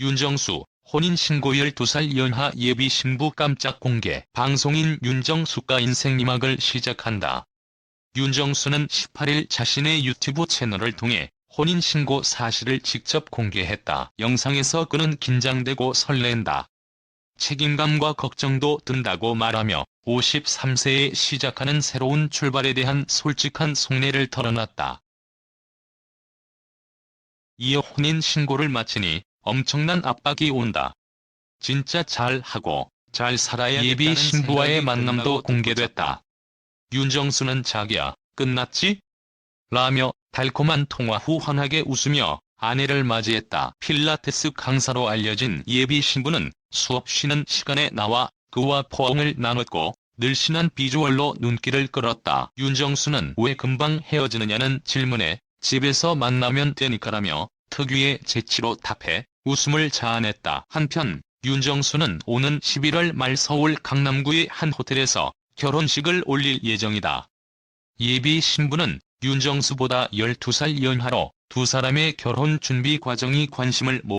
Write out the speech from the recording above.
윤정수, 혼인신고 12살 연하 예비 신부 깜짝 공개. 방송인 윤정수가 인생이막을 시작한다. 윤정수는 18일 자신의 유튜브 채널을 통해 혼인신고 사실을 직접 공개했다. 영상에서 그는 긴장되고 설렌다. 책임감과 걱정도 든다고 말하며 53세에 시작하는 새로운 출발에 대한 솔직한 속내를 털어놨다. 이어 혼인 신고를 마치니 엄청난 압박이 온다. 진짜 잘하고 잘 살아야 예비 신부와의 만남도 공개됐다. 윤정수는 자기야, 끝났지? 라며 달콤한 통화 후 환하게 웃으며 아내를 맞이했다. 필라테스 강사로 알려진 예비 신부는 수업 쉬는 시간에 나와 그와 포옹을 나눴고 늘씬한 비주얼로 눈길을 끌었다. 윤정수는 왜 금방 헤어지느냐는 질문에 집에서 만나면 되니까라며 특유의 재치로 답해 웃음을 자아냈다. 한편 윤정수는 오는 11월 말 서울 강남구의 한 호텔에서 결혼식을 올릴 예정이다. 예비 신부는 윤정수보다 12살 연하로 두 사람의 결혼 준비 과정이 관심을 모으고